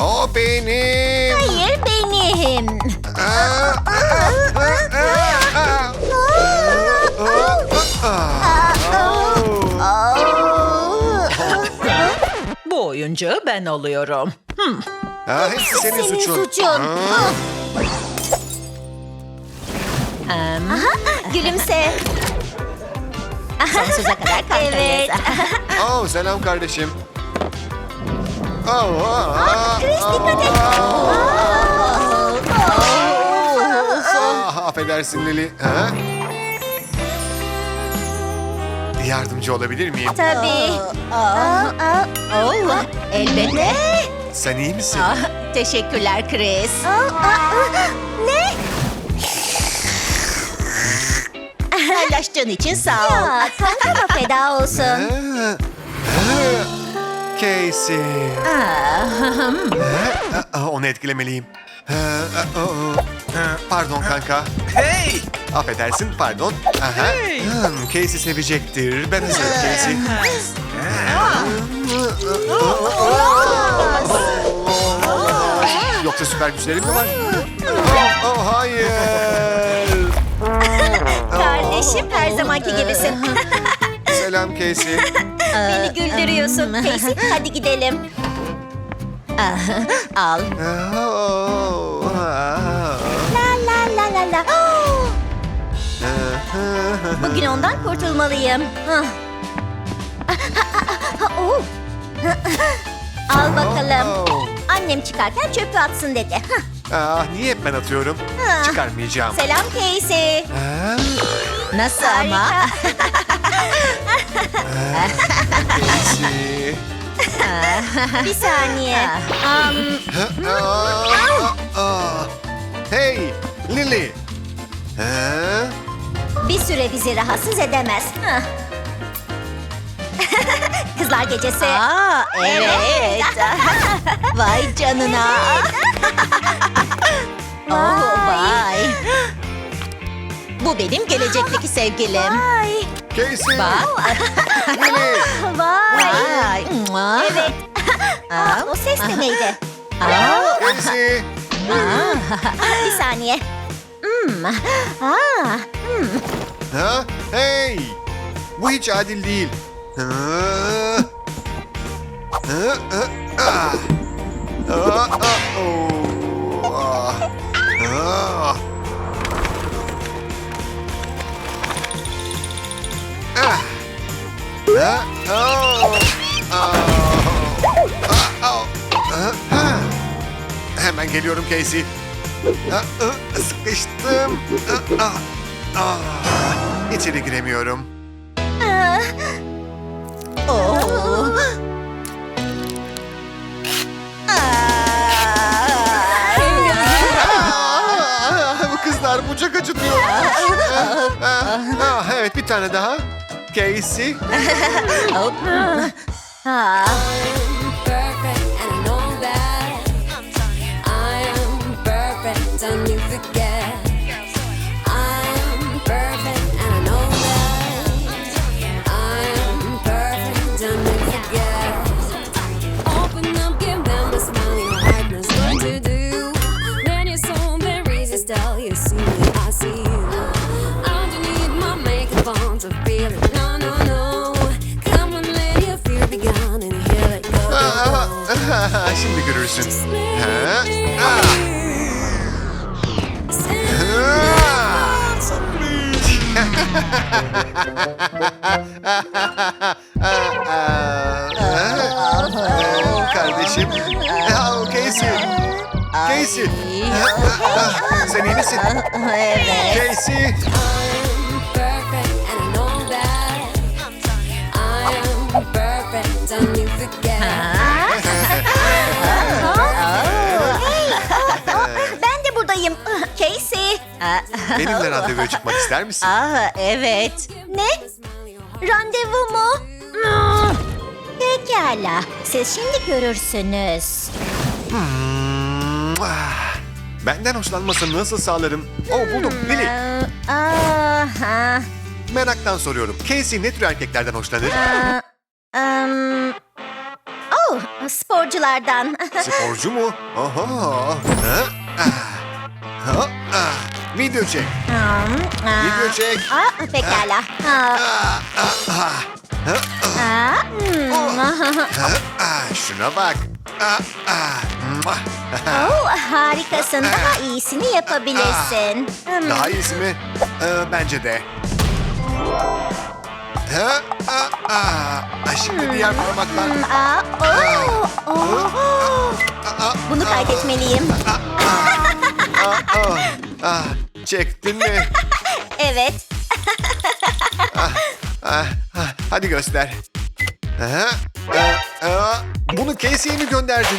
O benim. Hayır benim. Bu oyuncağı ben alıyorum. Hmm. Aa, hepsi senin, Senin suçun. suçun. Aa, Em, Gülümse. sonsuza kadar kankayız. Evet. Oh, selam kardeşim. Oh, aa, Chris dikkat et. Ah, affedersin Lili. Ha? Yardımcı olabilir miyim? Tabii. Oh, elbette. Sen iyi misin? Ah, teşekkürler Chris. Ne? Paylaştığın için sağ ol. Ya kankama feda olsun. Ha, ha. Casey. Ah, Onu etkilemeliyim. Ah, oh, oh. Pardon kanka. Hey! Affedersin, pardon. Aha. Hey! Hmm, Casey sevecektir. Ben hazırım Casey. Yoksa süper güçlerim mi var? Oh, oh, hayır. Kardeşim her zamanki gibisin. Selam Casey. Beni güldürüyorsun. Casey hadi gidelim. Al. Oh, ah. La la la la la. Bugün ondan kurtulmalıyım. Hah. Oh. Al bakalım. Oh. Annem çıkarken çöpü atsın dedi. Hah. Ah, niye hep ben atıyorum? Ha. Çıkarmayacağım. Selam Casey. Ha? Nasıl ama? Casey. Bir saniye. Ah. Hey, Lily. Ha? bir süre bizi rahatsız edemez. Hah. Kızlar gecesi. Aa, evet. Vay canına. Oh, vay. Bu benim gelecekteki sevgilim. Vay. Casey. Bak. Vay. Vay. Evet. Aa, o ses de neydi? aa, Casey. Bir saniye. Hmm. Aa, Ha? Hey. Bu hiç adil değil. Ha? Ha? Ha? Ah. Ah, ah, oh. Ah. Ah. Hemen geliyorum Casey. Ah, ah, Sıkıştım. Ah. İçeri giremiyorum. oh. Bu kızlar bu çok acıtıyor. Evet bir tane daha. Casey. oh. Uh, uh. I am perfect, you forget Kardeşim. Casey. Casey. Sen iyi misin? Evet. Casey. Ben de buradayım. Casey. Benimle randevuya çıkmak ister misin? Aa, evet. Randevu mu? Hmm. Pekala. Siz şimdi görürsünüz. Hmm, ah. Benden hoşlanmasını nasıl sağlarım? Oh buldum. Lily. Aa, Aha. Meraktan soruyorum. Casey ne tür erkeklerden hoşlanır? Um, oh, sporculardan. Sporcu mu? Aha. Ha? Ah. Ha? Ah. Video çek. Hmm, aa. Video çek. Aa, pekala. Aa, aa, hmm. Ha? Ah, Şuna bak. Ah, ah. Mwah. Oh, harikasın. Daha iyisini yapabilirsin. Hmm. Daha iyisi mi? Ee, bence de. Ha? Ah, Şimdi diğer parmaklar. Hmm, aa, oo, oo. Ah, ah, Bunu kaydetmeliyim. ah, ah. Ah, Çektin mi? Evet. Ah, ah, hadi göster. Aha, ah, ah, bunu Casey'e mi gönderdin?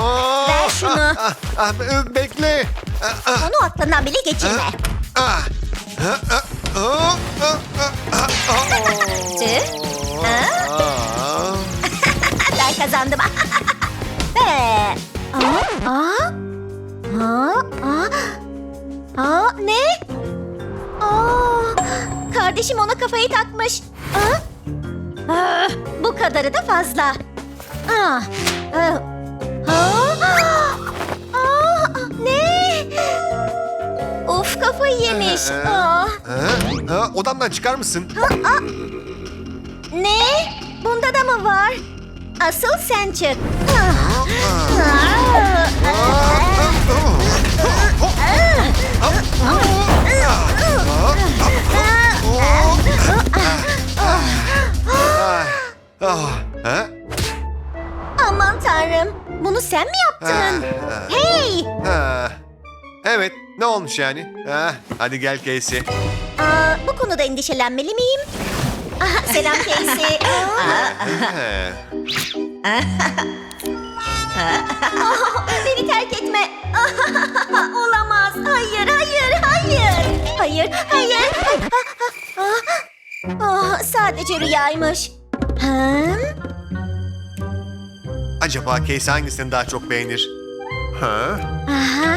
Aa, Ver şunu. ah, ah, ah, bekle. Ah, ah, Onu aklından bile geçirme. ah. Ah, ah, ah, ah, ah, ah. Tüh. Ah. Ben kazandım. Ve... Aa, aa, aa, kardeşim ona kafayı takmış. Aa, aa, bu kadarı da fazla. Aa, aa, aa, aa, ne? Of kafayı yemiş. Aa, Ha? Ha? Odamdan çıkar mısın? ne? Bunda da mı var? Asıl sen çık. Ah. Aa, Ah, ah, ha? Aman tanrım. Bunu sen mi yaptın? Ah, Hey! ah. Evet, ne olmuş yani? Ah, hadi gel Casey. Aa, bu konuda endişelenmeli miyim? Aha, selam Casey. Aa, oh, beni terk etme. Olamaz. Hayır, hayır, hayır. Hayır, hayır. Ah, sadece rüyaymış. Hmm? Acaba Casey hangisini daha çok beğenir? Ha? Aha.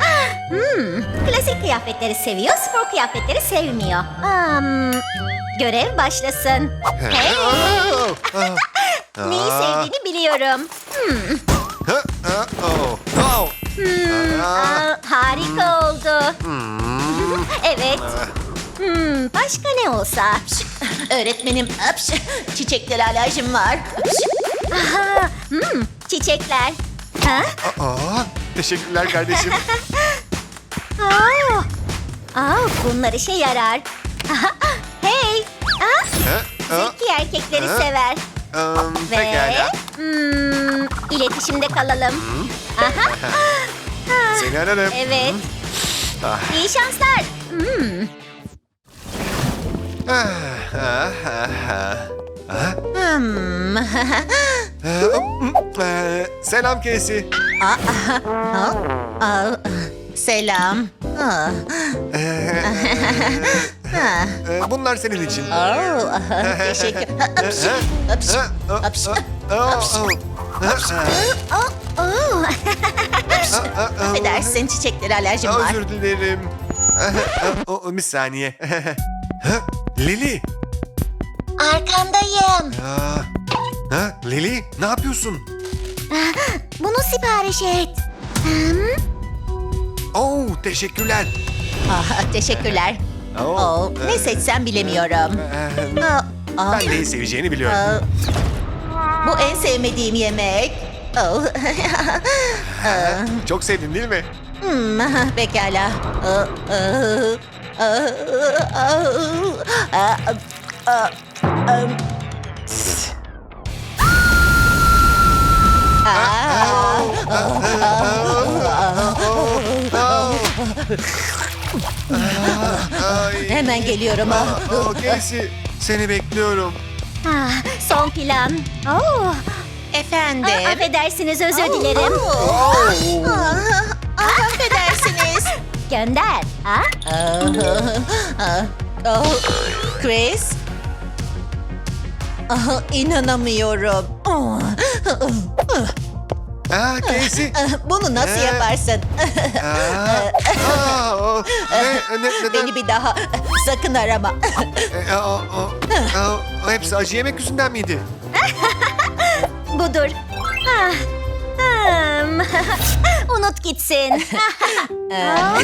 Hmm, klasik kıyafetleri seviyor, spor kıyafetleri sevmiyor. Um, görev başlasın. Hey, Oh, ah. neyi Ah. sevdiğini biliyorum. Ha, ha, oh, oh. Hmm, Aa. aa, harika oldu. Hmm. Evet. Hmm, başka ne olsa? Öğretmenim, apş, çiçeklere alerjim var. Aha, hmm, çiçekler. Ha? Aa, teşekkürler kardeşim. Aa, aa, bunlar işe yarar. Aha, hey, Ha, ha, zeki erkekleri Ha? sever. um, Ve pekala. hmm, iletişimde kalalım. Aha. Ah, Seni ararım. Evet. Ah. İyi şanslar. Hmm. Hmm. Selam Casey. Aa, aa, aa, selam. Aa, aa, eh, Bunlar senin için. oo, teşekkür. Oh, oh. Ah, ah, Oh, oh. ah, ah, ah. Affedersin çiçeklere alerjim var. Özür dilerim. Ah, ah, oh, Bir saniye. Lili. Arkandayım. Ya. Ha, Lili ne yapıyorsun? Bunu sipariş et. Hmm, Oh teşekkürler. Ah, teşekkürler. Oh, Oo, ne eh, seçsem bilemiyorum. Aa, aa, Ben neyi seveceğini biliyorum. aa, bu en sevmediğim yemek. Oh. Çok sevdin değil mi? Hmm, pekala. Aa, aa, aa, aa, aa, aa. Aa, Ay. Hemen geliyorum. Aa, Oh, Casey seni bekliyorum. ah, son plan. Efendim. ah, affedersiniz özür dilerim. Oo. Aa, aa, affedersiniz. Gönder. Ha? Aa, aa, aa, Chris. Aa, inanamıyorum. Aa, Ah Casey. Bunu nasıl Ee? yaparsın? Aa, aa, oh, ne, ne, neden? Beni bir daha sakın arama. E, aa, aa, aa, hepsi acı yemek yüzünden miydi? Budur. Ah, hmm. Unut gitsin. Ah,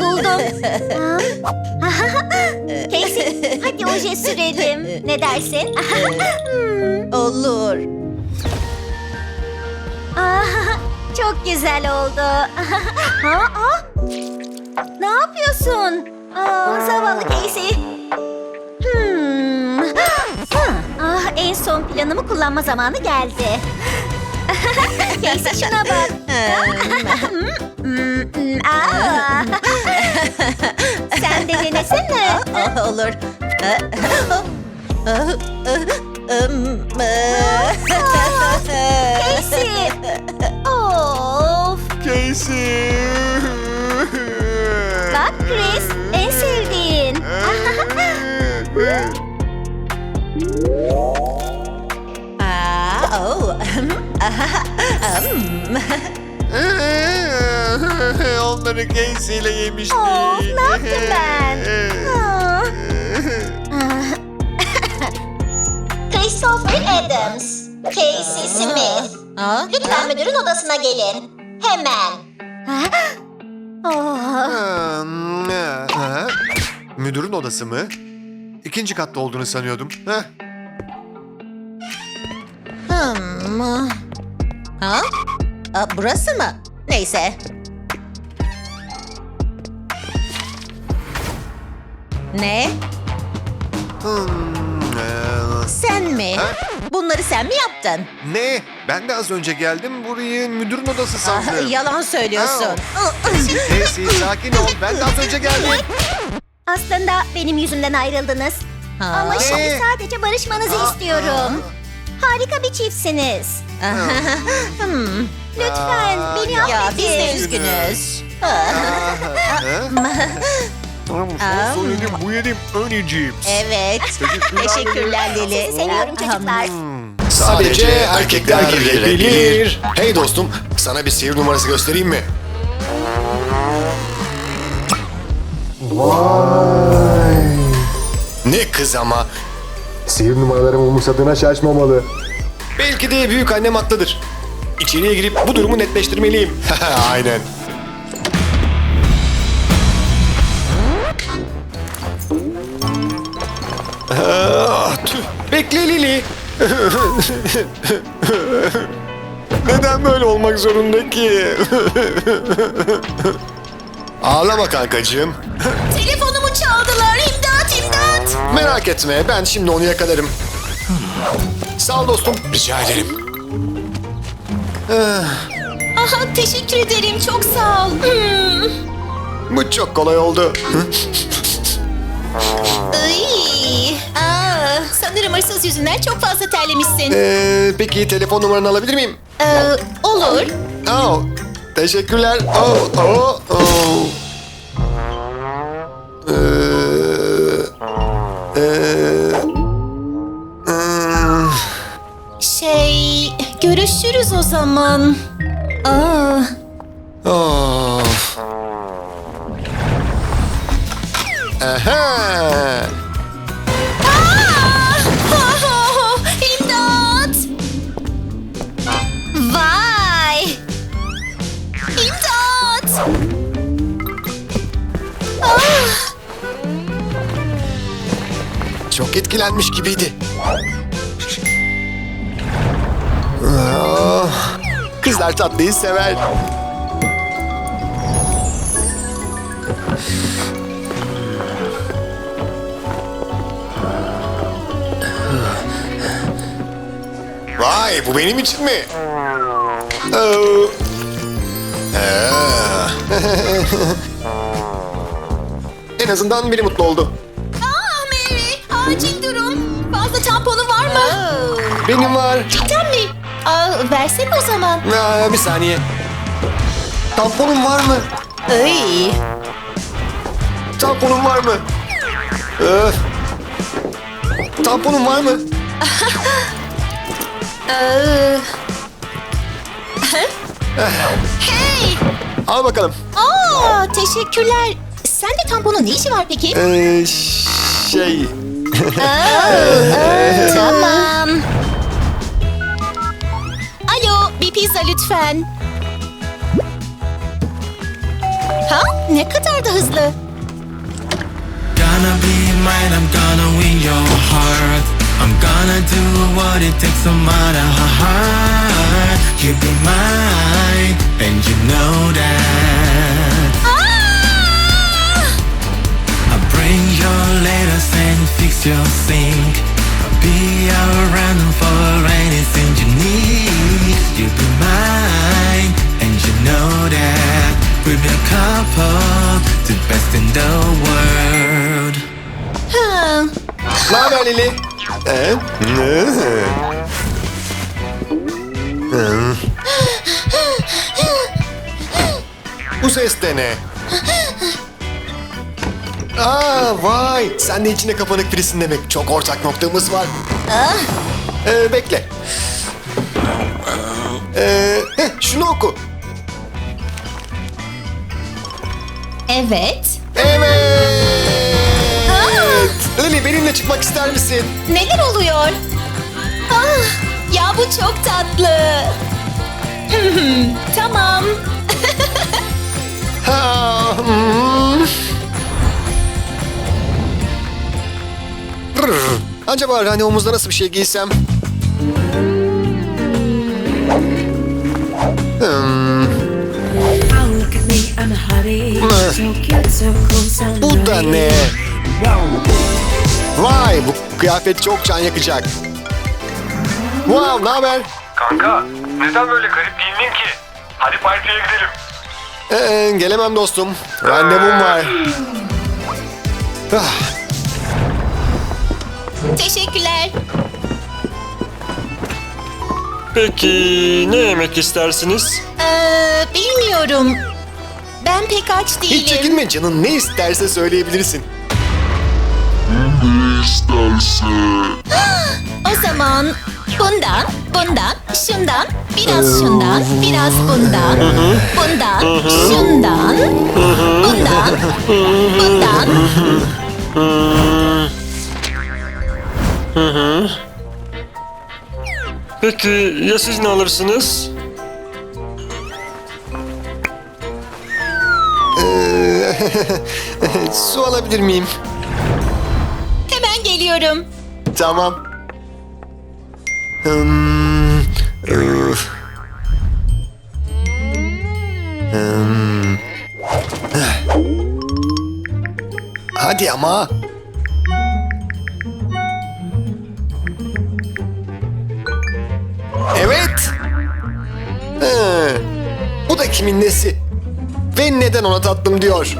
Buldum. Casey, hadi oje sürelim. Ne dersin? Olur. Çok güzel oldu. Ha, ah. Ne yapıyorsun? Aa, zavallı Casey. Ah, en son planımı kullanma zamanı geldi. Casey şuna bak. Hmm, hmm, aa. Sen de denesene. Aa, olur. Casey. Of. Casey. Onları Casey ile yemiştik. Of, ne yaptım ben? Ah. Christopher Adams, Casey Smith. Lütfen müdürün odasına gelin. Hemen. Oh. Hmm, ha? Müdürün odası mı? İkinci katta olduğunu sanıyordum. Heh. Hmm. Ha? Aa, burası mı? Neyse. Ne? Hmm, ee, Sen mi? Ha? Bunları sen mi yaptın? ne? Ben de az önce geldim. Burayı müdürün odası Ah, sandım. yalan söylüyorsun. Casey sakin ol. Ben de az önce geldim. Aslında benim yüzümden ayrıldınız. Ha? Ama şimdi Ne? sadece barışmanızı istiyorum. Harika bir çiftsiniz. Hmm. Lütfen beni ya Ya affedin. biz de üzgünüz. Aa. son söyledim bu yedim öneceğim. Evet. Teşekkürler Lili. Sizi seviyorum çocuklar. Sadece erkekler girebilir. Hey dostum, sana bir sihir numarası göstereyim mi? Ne kız ama. Sihir numaralarımı umursadığına şaşmamalı. Belki de büyük annem haklıdır. İçeriye girip bu durumu netleştirmeliyim. Aynen. Ah, tüh. Bekle Lili. Neden böyle olmak zorunda ki? Ağlama kankacığım. Telefonumu çaldılar. Merak etme ben şimdi onu yakalarım. Sağ ol dostum. Rica ederim. Aha teşekkür ederim. Çok sağ ol. Hmm. Bu çok kolay oldu. Ay. Aa, sanırım hırsız yüzünden çok fazla terlemişsin. Ee, peki telefon numaranı alabilir miyim? Ee, olur. Oh, teşekkürler. Oh, oh, oh. Görüşürüz o zaman. Aa, Of. Aha. Aa! İmdat! Vay! İmdat! Ah! Çok etkilenmiş gibiydi. Kızlar tatlıyı sever. Vay bu benim için mi? Oh. Ah. en azından biri mutlu oldu. Aa Mary, acil durum. Fazla tamponu var mı? Benim var. Cidden mi? Aa, versene o zaman. Aa, bir saniye. Tamponum var mı? Ay. Tamponum var mı? Öf. Tamponum var mı? Aa. hey! Al bakalım. Aa, teşekkürler. Sende tamponun ne işi var peki? Ee, şey... Tamam. Alo, bir pizza lütfen. Ha? Ne kadar da hızlı. Gonna be mine, I'm gonna win your heart. I'm gonna do what it takes no matter how hard. You be mine, and you know that. Ah! I bring your letters and fix your sink. I'll be around for anything you need. You be mine, and you know that. We'll be a couple, the best in the world. Ha. Ne haber Lili? Ee? Eh? Eh? Bu eh? ses de ne? Aa vay sen de içine kapanık birisin demek. Çok ortak noktamız var. Ee, bekle. Ee, heh, şunu oku. Evet. Evet. Lili benimle çıkmak ister misin? Neler oluyor? Ah, ya bu çok tatlı. tamam. Ha, hmm. Rrr. Acaba randevumuzda nasıl bir şey giysem? Hmm, bu da ne? Vay bu kıyafet çok can yakacak. Wow ne haber? Kanka neden böyle garip giyindin ki? Hadi partiye gidelim. Ee, gelemem dostum. Randevum var. Ah, Teşekkürler. Peki ne yemek istersiniz? Ee, bilmiyorum. Ben pek aç değilim. hiç çekinme canın ne isterse söyleyebilirsin. O zaman bundan, bundan, şundan, biraz şundan, biraz bundan, bundan, şundan, bundan, bundan. Peki ya siz ne alırsınız? Su alabilir miyim? Hemen geliyorum. Tamam. Hmm, üf. Hmm. Hadi ama. Kimin nesi? Ve neden ona tatlım diyor?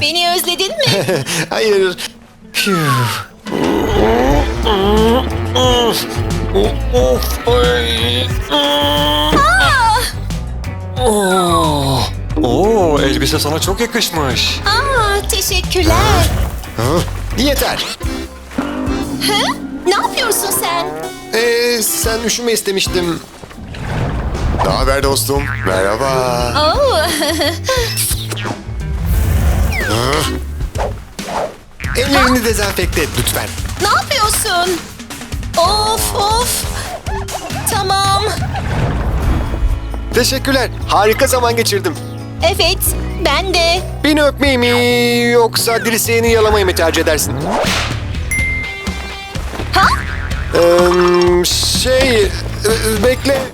Beni özledin mi? Hayır. Phew. Of, ay. Oo, oo elbise sana çok yakışmış. Aa, teşekkürler. Hı? Yeter. Hı? Ne yapıyorsun sen? Ee, sen üşüme istemiştim. Ne haber dostum? Merhaba. Oo, Ellerini dezenfekte et lütfen. ne yapıyorsun? Of of. Tamam. Teşekkürler. Harika zaman geçirdim. Evet, ben de. Beni öpmeyi mi yoksa dirseğini yalamayı mı tercih edersin? Ee, şey, e, bekle.